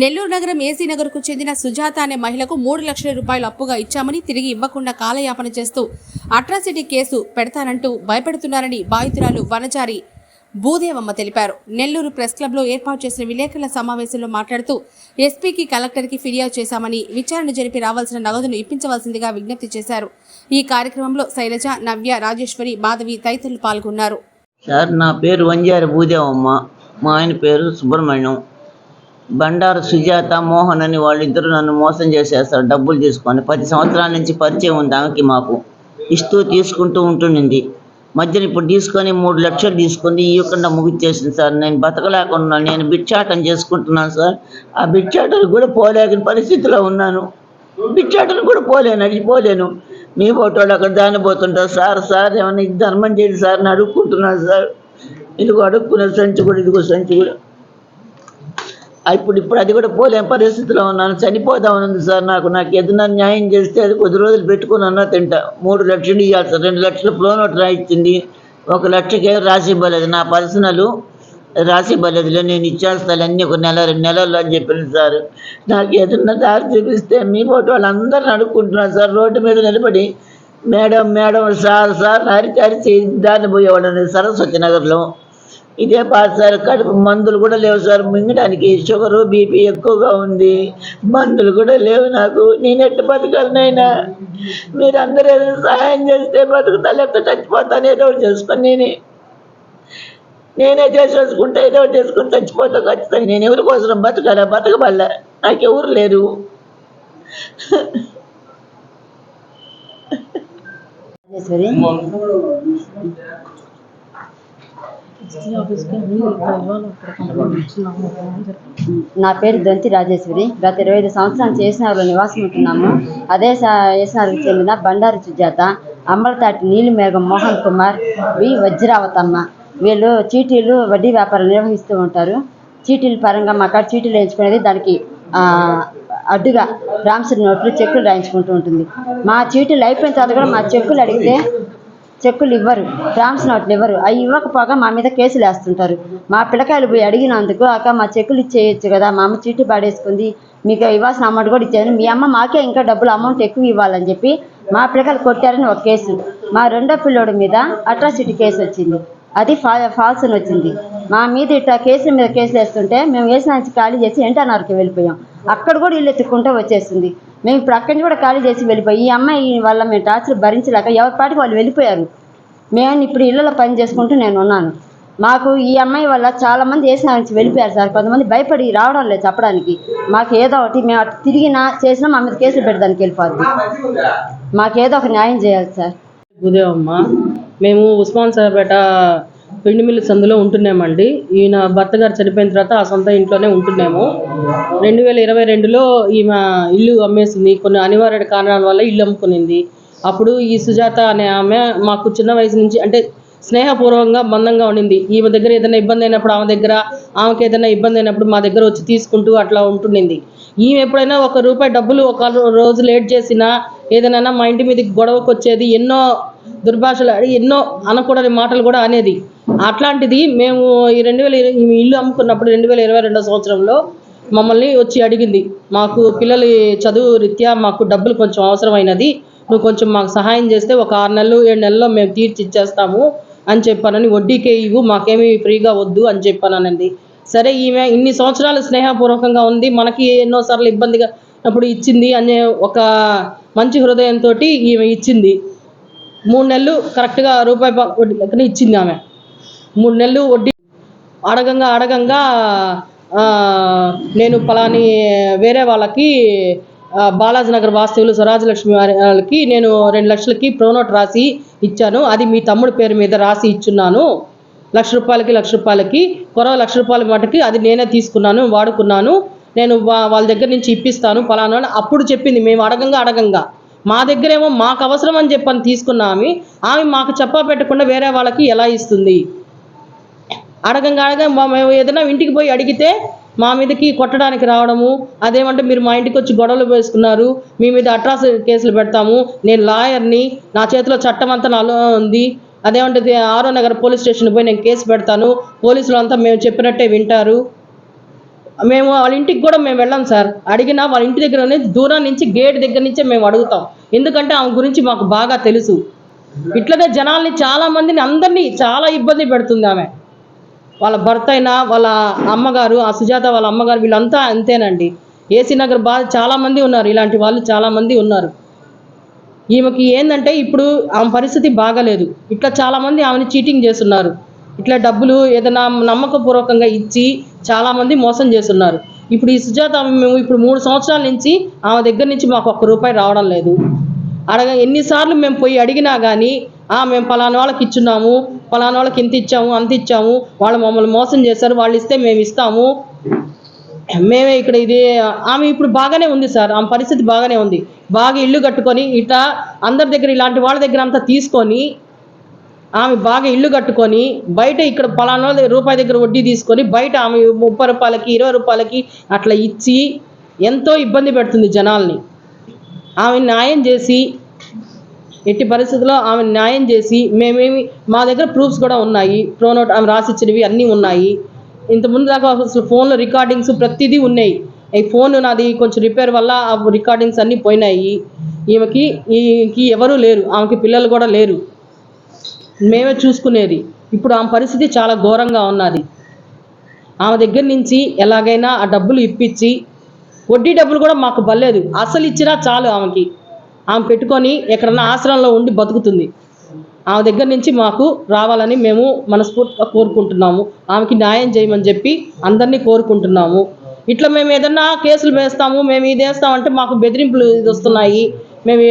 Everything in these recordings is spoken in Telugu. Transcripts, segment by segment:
నెల్లూరు నగరం ఏసీ నగర్కు చెందిన సుజాత అనే మహిళకు మూడు లక్షల రూపాయలు అప్పుగా ఇచ్చామని తిరిగి ఇవ్వకుండా కాలయాపన చేస్తూ అట్రాసిటీ కేసు పెడతానంటూ భయపెడుతున్నారని బాధితురాలు వనజారి భూదేవమ్మ తెలిపారు. నెల్లూరు ప్రెస్ క్లబ్లో ఏర్పాటు చేసిన విలేకరుల సమావేశంలో మాట్లాడుతూ ఎస్పీకి కలెక్టర్కి ఫిర్యాదు చేశామని విచారణ జరిపి రావాల్సిన నగదును ఇప్పించవలసిందిగా విజ్ఞప్తి చేశారు. ఈ కార్యక్రమంలో శైలజ నవ్య రాజేశ్వరి మాధవి తదితరులు పాల్గొన్నారు. సార్ నా పేరు వంజారి భూదేవమ్మ. మా ఆయన పేరు సుబ్రహ్మణ్యం. బండారు సుజాత మోహన్ అని వాళ్ళిద్దరూ నన్ను మోసం చేసేస్తారు. డబ్బులు తీసుకొని పది సంవత్సరాల నుంచి పరిచయం ఉంది ఆమెకి మాకు. ఇస్తూ తీసుకుంటూ ఉంటుండింది. మధ్యన ఇప్పుడు తీసుకొని మూడు లక్షలు తీసుకుంది ఇవ్వకుండా ముగిచ్చేసింది సార్. నేను బతకలేకుండా నేను బిచ్చాటం చేసుకుంటున్నాను సార్. ఆ బిచ్చాటలు కూడా పోలేని పరిస్థితిలో ఉన్నాను. బిచ్చాటలు కూడా పోలేను నడిచిపోలేను మీ ఫోటోలు అక్కడ దాన్ని పోతుంటారు. సార్ సార్ ఏమన్నా ధర్మం చేయండి సార్ అని అడుక్కుంటున్నాను సార్. ఇదిగో అడుక్కునే సంచి కూడా ఇదిగో సంచి కూడా. ఇప్పుడు ఇప్పుడు అది కూడా పోలేని పరిస్థితిలో ఉన్నాను. చనిపోదామని ఉంది సార్ నాకు. నాకు ఏదైనా న్యాయం చేస్తే అది కొద్ది రోజులు పెట్టుకుని అన్నా తింటా. మూడు లక్షలు ఇవ్వాలి సార్. రెండు లక్షలు ఫ్లో నోట్ రాయించింది ఒక లక్షకే రాసి ఇవ్వలేదు. నా పర్సనల్ రాసి ఇవ్వలేదులే. నేను ఇచ్చేస్తాను అన్నీ ఒక నెల రెండు నెలల్లో అని చెప్పింది సార్. నాకు ఏదన్నా దారి చూపిస్తే మీ ఫోటో వాళ్ళందరూ అడుక్కుంటున్నాను సార్. రోడ్డు మీద నిలబడి మేడం మేడం సార్ సార్ అరిచి అరిచి దాన్ని పోయేవాళ్ళని సరస్వతి నగర్లో. ఇదే పాట సార్ కడుపు మందులు కూడా లేవు సార్. మింగడానికి షుగరు బీపీ ఎక్కువగా ఉంది. మందులు కూడా లేవు నాకు. నేను ఎట్టు బతకాలనైనా మీరు అందరూ ఏదైనా సహాయం చేస్తే బతుకుతా లేకపోతే చచ్చిపోతాను ఏదో ఒకటి చేసుకొని నేనే. నేనే చేసేసుకుంటా ఏదో ఒకటి చేసుకుని చచ్చిపోతా ఖచ్చితంగా. నేను ఎవరి కోసం బతకాలా? బతకబల్లా నాకెవరు లేరు. నా పేరు దొంతి రాజేశ్వరి. గత ఇరవై ఐదు సంవత్సరాలు చేసినారులో నివాసం ఉంటున్నాము. అదే చేసినారుకు చెందిన బండారు సుజాత అమలతాటి నీలిమేఘం మోహన్ కుమార్ వి. వజ్రావతమ్మ. వీళ్ళు చీటీలు వడ్డీ వ్యాపారం నిర్వహిస్తూ ఉంటారు. చీటీల పరంగా మా కాడ చీటీలు వేయించుకునేది దానికి అడ్డుగా రామ్సర్ నోట్లు చెక్కులు రాయించుకుంటూ ఉంటుంది. మా చీటీలు అయిపోయిన తర్వాత కూడా మా చెక్కులు అడిగితే చెక్కులు ఇవ్వరు ట్రామ్స్ నోట్లు ఇవ్వరు అవి ఇవ్వకపోగా మా మీద కేసులు వేస్తుంటారు మా పిల్లకాయలు పోయి అడిగినందుకు అక్క మా చెక్కులు ఇచ్చేయచ్చు కదా మా అమ్మ చీటీ పాడేసుకుంది మీకు ఇవ్వాల్సిన అమౌంట్ కూడా ఇచ్చాను మీ అమ్మ మాకే ఇంకా డబ్బులు అమౌంట్ ఎక్కువ ఇవ్వాలని చెప్పి మా పిల్లకాయలు కొట్టారని ఒక కేసు. మా రెండో పిల్లోడి మీద అట్రాసిటీ కేసు వచ్చింది. అది ఫా ఫాల్స్ అని వచ్చింది. మా మీద ఇట్లా కేసుల మీద కేసులు వేస్తుంటే మేము వేసిన నుంచి ఖాళీ చేసి ఎన్టీఆర్కి వెళ్ళిపోయాం. అక్కడ కూడా ఇల్లు ఎత్తుక్కుంటూ వచ్చేసింది. మేము ఇప్పుడు అక్కడి నుంచి కూడా ఖాళీ చేసి వెళ్ళిపోయి ఈ అమ్మాయి వల్ల మేము టార్చర్ భరించలేక ఎవరి పాటికి వాళ్ళు వెళ్ళిపోయారు. మేము ఇప్పుడు ఇళ్ళలో పని చేసుకుంటూ నేను ఉన్నాను. మాకు ఈ అమ్మాయి వల్ల చాలా మంది వేసిన నుంచి వెళ్ళిపోయారు సార్. కొంతమంది భయపడి రావడం లేదు చెప్పడానికి. మాకు ఏదో ఒకటి మేము అటు తిరిగినా చేసినా మా మీద కేసులు పెట్టడానికి వెళ్ళిపోద్ది. మాకు ఏదో ఒక న్యాయం చేయాలి సార్. ఉదయమ్మ మేము ఉస్మాన్ సార్పేట పిండి మిల్లు సందులో ఉంటున్నామండి. ఈయన భర్త గారు చనిపోయిన తర్వాత ఆ సొంత ఇంట్లోనే ఉంటున్నాము. రెండు వేల ఇరవై రెండులో ఈమె ఇల్లు అమ్మేసింది. కొన్ని అనివార్య కారణాల వల్ల ఇల్లు అమ్ముకునింది. అప్పుడు ఈ సుజాత అనే ఆమె మాకు చిన్న వయసు నుంచి అంటే స్నేహపూర్వకంగా బంధంగా ఉండింది. ఈమె దగ్గర ఏదైనా ఇబ్బంది అయినప్పుడు ఆమె దగ్గర ఆమెకి ఏదైనా ఇబ్బంది అయినప్పుడు మా దగ్గర వచ్చి తీసుకుంటూ అట్లా ఉంటుండింది ఈమె ఎప్పుడైనా ఒక రూపాయి డబ్బులు ఒక రోజు లేట్ చేసినా ఏదైనా మా ఇంటి మీదకి గొడవకు వచ్చేది ఎన్నో దుర్భాషలు ఎన్నో అనకూడని మాటలు కూడా అనేది. అట్లాంటిది మేము ఈ రెండు వేల ఇరవై- ఇల్లు అమ్ముకున్నప్పుడు రెండు వేల ఇరవై రెండో సంవత్సరంలో మమ్మల్ని వచ్చి అడిగింది మాకు పిల్లలు చదువు రీత్యా మాకు డబ్బులు కొంచెం అవసరమైనది నువ్వు కొంచెం మాకు సహాయం చేస్తే ఒక ఆరు నెలలు ఏడు నెలల్లో మేము తీర్చి ఇచ్చేస్తాము అని చెప్పానని వడ్డీకే ఇవ్వు మాకేమీ ఫ్రీగా వద్దు అని చెప్పానండి సరే ఈమె ఇన్ని సంవత్సరాలు స్నేహపూర్వకంగా ఉంది మనకి ఎన్నోసార్లు ఇబ్బందిగా అప్పుడు ఇచ్చింది అనే ఒక మంచి హృదయంతో ఈమె ఇచ్చింది. మూడు నెలలు కరెక్ట్గా రూపాయి వడ్డీ లెక్కన ఇచ్చింది ఆమె. మూడు నెలలు వడ్డీ అడగంగా అడగంగా నేను పలాని వేరే వాళ్ళకి బాలాజీ నగర్ వాస్తవులు స్వరాజలక్ష్మి వాళ్ళకి నేను రెండు లక్షలకి ప్రోనోట్ రాసి ఇచ్చాను. అది మీ తమ్ముడు పేరు మీద రాసి ఇచ్చున్నాను. లక్ష రూపాయలకి లక్ష రూపాయలకి కొరవ లక్ష రూపాయల మటుకి అది నేనే తీసుకున్నాను వాడుకున్నాను. నేను వా- వాళ్ళ దగ్గర నుంచి ఇప్పిస్తాను ఫలానా అప్పుడు చెప్పింది మేము అడగంగా అడగంగా. మా దగ్గరేమో మాకు అవసరం అని చెప్పని తీసుకున్న ఆమె ఆమె మాకు చెప్పా పెట్టకుండా వేరే వాళ్ళకి ఎలా ఇస్తుంది? అడగంగా మా- మేము ఏదైనా ఇంటికి పోయి అడిగితే మా మీదకి కొట్టడానికి రావడము అదేమంటే మీరు మా ఇంటికి వచ్చి గొడవలు వేసుకున్నారు మీ మీద అట్రాస్ కేసులు పెడతాము నేను లాయర్ని నా చేతిలో చట్టం అంతా నాలో ఉంది అదేమంటే ఆరో నగర్ పోలీస్ స్టేషన్ పోయి నేను కేసు పెడతాను పోలీసులు అంతా మేము చెప్పినట్టే వింటారు. మేము వాళ్ళ ఇంటికి కూడా మేము వెళ్ళాం సార్. అడిగినా వాళ్ళ ఇంటి దగ్గర దూరం నుంచి గేట్ దగ్గర నుంచే మేము అడుగుతాం. ఎందుకంటే ఆమె గురించి మాకు బాగా తెలుసు. ఇట్లనే జనాల్ని చాలా మందిని అందరినీ చాలా ఇబ్బంది పెడుతుంది ఆమె. వాళ్ళ భర్త అయినా వాళ్ళ అమ్మగారు ఆ సుజాత వాళ్ళ అమ్మగారు వీళ్ళంతా అంతేనండి. ఏసీ నగర్ బాధ చాలామంది ఉన్నారు. ఇలాంటి వాళ్ళు చాలామంది ఉన్నారు. ఈమెకి ఏంటంటే ఇప్పుడు ఆమె పరిస్థితి బాగాలేదు. ఇట్లా చాలామంది ఆమెని ఆమెను చీటింగ్ చేస్తున్నారు. ఇట్లా డబ్బులు ఏదైనా నమ్మకపూర్వకంగా ఇచ్చి చాలామంది మోసం చేస్తున్నారు. ఇప్పుడు ఈ సుజాత మేము ఇప్పుడు మూడు సంవత్సరాల నుంచి ఆమె దగ్గర నుంచి మాకు ఒక్క రూపాయి రావడం లేదు. అడగ ఎన్నిసార్లు మేము పోయి అడిగినా కానీ మేము పలానా వాళ్ళకి ఇచ్చున్నాము పలానా వాళ్ళకి ఇంత ఇచ్చాము అంత ఇచ్చాము వాళ్ళు మమ్మల్ని మోసం చేశారు వాళ్ళు ఇస్తే మేము ఇస్తాము. మేమే ఇక్కడ ఇది ఆమె ఇప్పుడు బాగానే ఉంది సార్ ఆమె పరిస్థితి బాగానే ఉంది. బాగా ఇల్లు కట్టుకొని ఇట్లా అందరి దగ్గర ఇలాంటి వాళ్ళ దగ్గర అంతా తీసుకొని ఆమె బాగా ఇల్లు కట్టుకొని బయట ఇక్కడ పలానా దగ్గర రూపాయి దగ్గర వడ్డీ తీసుకొని బయట ఆమె ముప్పై రూపాయలకి ఇరవై రూపాయలకి అట్లా ఇచ్చి ఎంతో ఇబ్బంది పెడుతుంది జనాల్ని. ఆమె న్యాయం చేసి ఎట్టి పరిస్థితుల్లో ఆమె న్యాయం చేసి మేమేమి మా దగ్గర ప్రూఫ్స్ కూడా ఉన్నాయి. ప్రోనోట్ ఆమె రాసిచ్చినవి అన్నీ ఉన్నాయి. ఇంతకుముందు దాకా అసలు ఫోన్లో రికార్డింగ్స్ ప్రతిదీ ఉన్నాయి. ఈ ఫోన్ నాది కొంచెం రిపేర్ వల్ల ఆ రికార్డింగ్స్ అన్నీ పోయినాయి. ఈమెకి ఈమెకి ఎవరూ లేరు. ఆమెకి పిల్లలు కూడా లేరు. మేమే చూసుకునేది. ఇప్పుడు ఆమె పరిస్థితి చాలా ఘోరంగా ఉన్నది. ఆమె దగ్గర నుంచి ఎలాగైనా ఆ డబ్బులు ఇప్పించి వడ్డీ డబ్బులు కూడా మాకు బలేదు అసలు ఇచ్చినా చాలు ఆమెకి. ఆమె పెట్టుకొని ఎక్కడన్నా ఆశ్రమంలో ఉండి బతుకుతుంది. ఆమె దగ్గర నుంచి మాకు రావాలని మేము మనస్ఫూర్తిగా కోరుకుంటున్నాము. ఆమెకి న్యాయం చేయమని చెప్పి అందరినీ కోరుకుంటున్నాము. ఇట్లా మేము ఏదన్నా కేసులు వేస్తాము మేము ఇది వేస్తామంటే మాకు బెదిరింపులు ఇది వస్తున్నాయి. మేము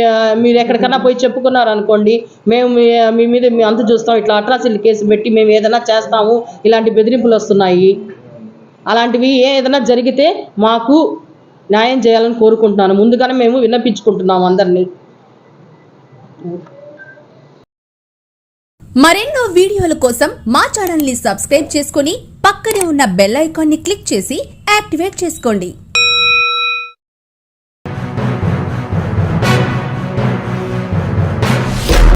మీరు ఎక్కడికన్నా పోయి చెప్పుకున్నారు అనుకోండి మేము మీ- మీద మేము అంత చూస్తాం ఇట్లా అట్రాసిటీ కేసు పెట్టి మేము ఏదైనా చేస్తాము ఇలాంటి బెదిరింపులు వస్తున్నాయి. అలాంటివి ఏదైనా జరిగితే మాకు న్యాయం చేయాలని కోరుకుంటున్నాను. ముందుగానే మేము విన్నపించుకుంటున్నాము అందరినీ. మరెన్నో వీడియోల కోసం మా ఛానల్ని సబ్స్క్రైబ్ చేసుకుని పక్కనే ఉన్న బెల్ ఐకాన్ని క్లిక్ చేసి యాక్టివేట్ చేసుకోండి.